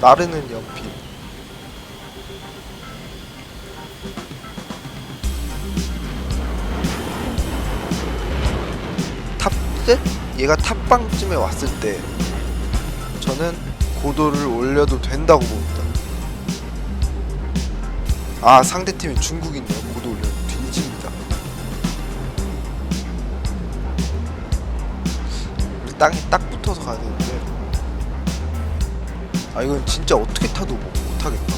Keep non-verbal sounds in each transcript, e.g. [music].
나르는 연필 탑때 얘가 탑방쯤에 왔을 때 저는 고도를 올려도 된다고 봅니다. 아 상대팀이 중국인네요. 고도 올려 뒤집니다. 우리 땅에 딱 붙어서 가야 되는데 아 이건 진짜 어떻게 타도 뭐 못하겠다.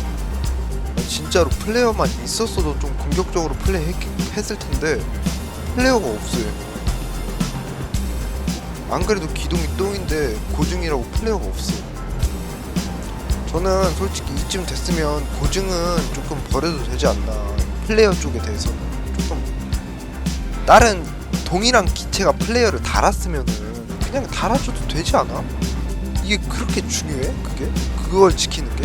난 진짜로 플레이어만 있었어도 좀 공격적으로 플레이 했, 했을 텐데 플레이어가 없어요. 안 그래도 기동이 똥인데 고증이라고 플레이어가 없어요. 저는 솔직히 이쯤 됐으면 고증은 조금 버려도 되지 않나. 플레이어 쪽에 대해서 조금 다른 동일한 기체가 플레이어를 달았으면은 그냥 달아줘도 되지 않아? 이게 그렇게 중요해? 그게? 그걸 지키는 게?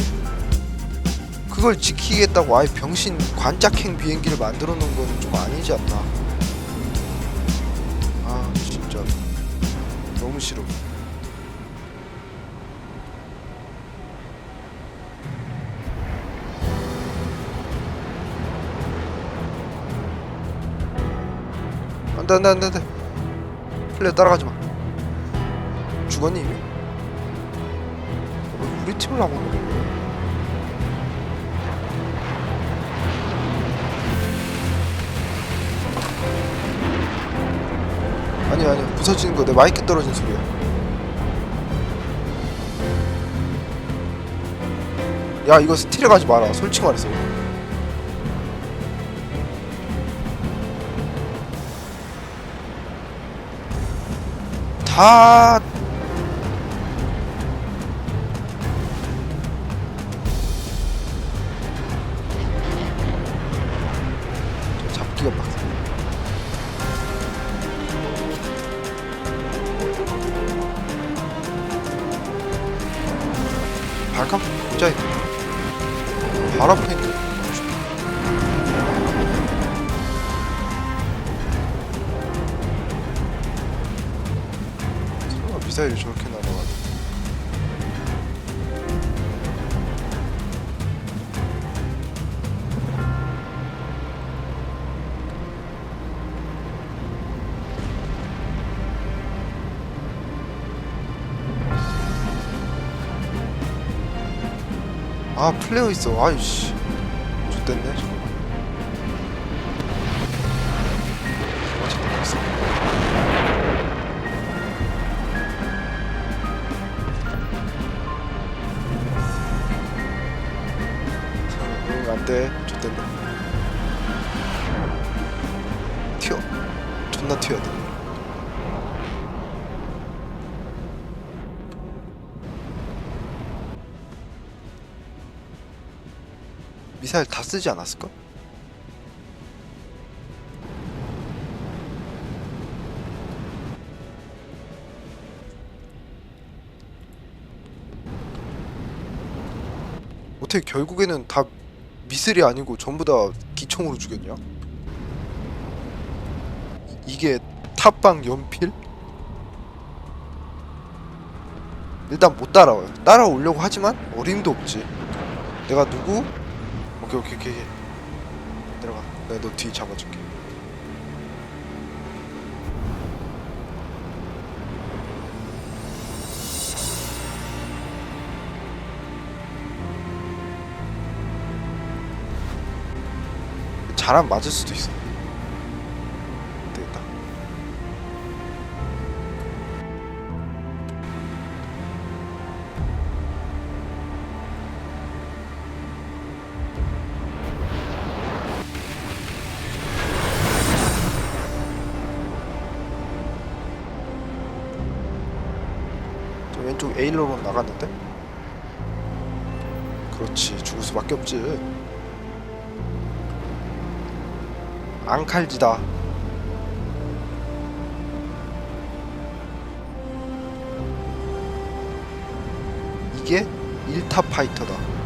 그걸 지키겠다고 아예 병신 관짝행 비행기를 만들어 놓은 건 좀 아니지 않나? 아 진짜 너무 싫어. 안돼 안돼 안돼 플레이 따라가지 마 죽었니 이미? 왜 우리 팀을 하고 있는 거야? 아니 아니 부서지는 거 내 마이크 떨어진 소리야. 야 이거 스틸에 가지 마라. 솔직히 말해서. 다 있네 바람 탱크 설마 미사일이 저렇게 날 아 플레이어 있어. 아이씨. 있어 응 안돼. 좋댔네. 튀어. 존나 튀어야 돼 미사일 다 쓰지 않았을까? 어떻게 결국에는 다 미슬이 아니고 전부 다 기총으로 죽였냐? 이- 이게 탑방 연필? 일단 못 따라와요. 따라오려고 하지만 어림도 없지. 내가 누구? 오케이 오케이 오케이. 내려가. 내가 너 뒤 잡아줄게. 잘안 맞을 수도 있어 왼쪽 에일로로 나갔는데? 그렇지 죽을 수밖에 없지. 앙칼지다. 이게 1타 파이터다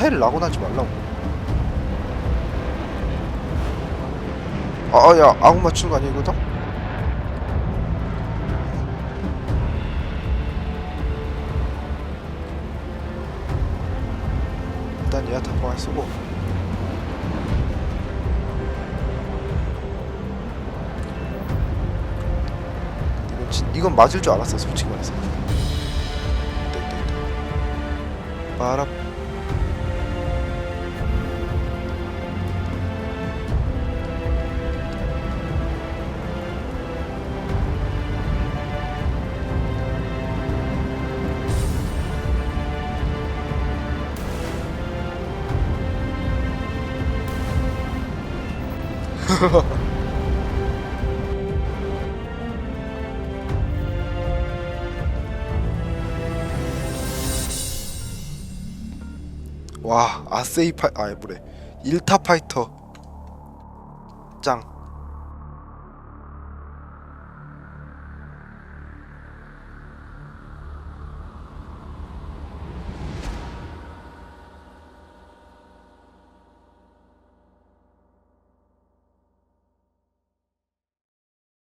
차이를 나고 나지 말라고 아야 아웅 맞추는 거 아니거든? 일단 얘한테 한번 쓰고 이건, 진, 이건 맞을 줄 알았어 솔직히 말해서. 빠랍 [laughs] 와 아세이 파이 아 뭐래. 일타 파이터. 짱